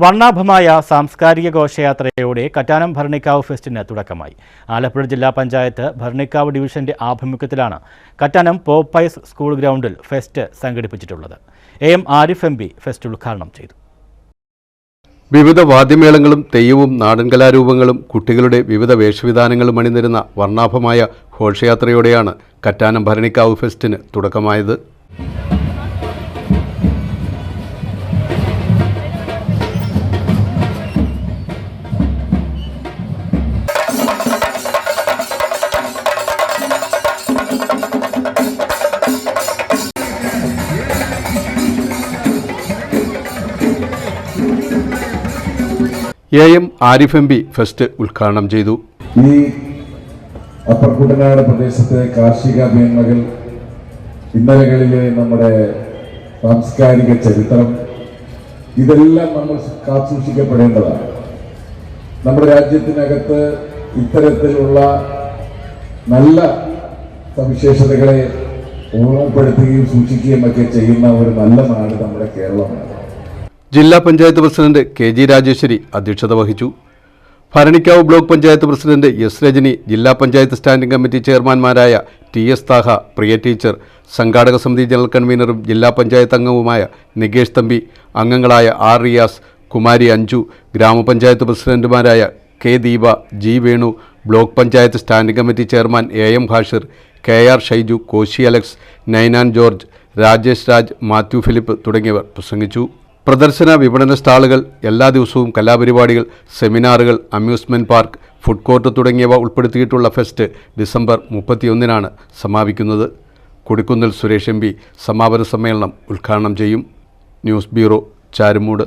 വർണാഭമായ സാംസ്കാരിക ഘോഷയാത്രയോടെ കറ്റാനം ഭരണിക്കാവ് ഫെസ്റ്റിന് തുടക്കമായി. ആലപ്പുഴ ജില്ലാ പഞ്ചായത്ത് ഭരണിക്കാവ് ഡിവിഷന്റെ ആഭിമുഖ്യത്തിലാണ് കറ്റാനം പോപ്പൈസ് സ്കൂൾ ഗ്രൗണ്ടിൽ fest സംഘടിപ്പിച്ചിട്ടുള്ളത്. A M Arif M P fest ഉദ്ഘാടനം ചെയ്തു. വിവിധ വാദ്യമേളങ്ങളും തെയ്യവും നാടൻകലാരൂപങ്ങളും കുട്ടികളുടെ വിവിധ വേഷവിധാനങ്ങളും അണിനിരുന്ന വർണാഭമായ ഘോഷയാത്രയോടെയാണ് കറ്റാനം ഭരണിക്കാവ് ഫെസ്റ്റിന് തുടക്കമായത്. A M Arif M P fest ഉദ്ഘാടനം ചെയ്തു. ഈ അപ്പർ കുട്ടനാട് പ്രദേശത്തെ കാർഷിക മേന്മകൾ ഇന്നലകളിലെ നമ്മുടെ സാംസ്കാരിക ചരിത്രം ഇതെല്ലാം നമ്മൾ കാത്തുസൂക്ഷിക്കപ്പെടേണ്ടതാണ്. നമ്മുടെ രാജ്യത്തിനകത്ത് ഇത്തരത്തിലുള്ള നല്ല സവിശേഷതകളെ ഓർമ്മപ്പെടുത്തുകയും സൂക്ഷിക്കുകയും ഒക്കെ ചെയ്യുന്ന ഒരു നല്ല നാട് നമ്മുടെ കേരളമാണ്. ജില്ലാ panchayat president K G Rajeshwari അധ്യക്ഷത വഹിച്ചു. Bharanikkavu block panchayat president S Rajani ജില്ലാ panchayat standing committee ചെയർമാൻമാരായ T S Thaha Priya teacher സംഘാടക സമിതി ജനറൽ കൺവീനറും ജില്ലാ പഞ്ചായത്ത് അംഗവുമായ നികേഷ് തമ്പി അംഗങ്ങളായ ആർ റിയാസ് കുമാരി അഞ്ജു ഗ്രാമപഞ്ചായത്ത് പ്രസിഡന്റുമാരായ K Deepa G Venu block panchayat standing committee chairman A M Hashir K R Shaiju Koshy Alex Ninan George Rajesh Raj Mathew Philip തുടങ്ങിയവർ പ്രസംഗിച്ചു. പ്രദർശന വിപണന സ്റ്റാളുകൾ എല്ലാ ദിവസവും കലാപരിപാടികൾ സെമിനാറുകൾ അമ്യൂസ്മെന്റ് പാർക്ക് ഫുഡ് കോർട്ട് തുടങ്ങിയവ ഉൾപ്പെടുത്തിയിട്ടുള്ള ഫെസ്റ്റ് ഡിസംബർ മുപ്പത്തിയൊന്നിനാണ് സമാപിക്കുന്നത്. കൊടിക്കുന്നിൽ സുരേഷ് എം സമാപന സമ്മേളനം ഉദ്ഘാടനം ചെയ്യും. News bureau Charummood.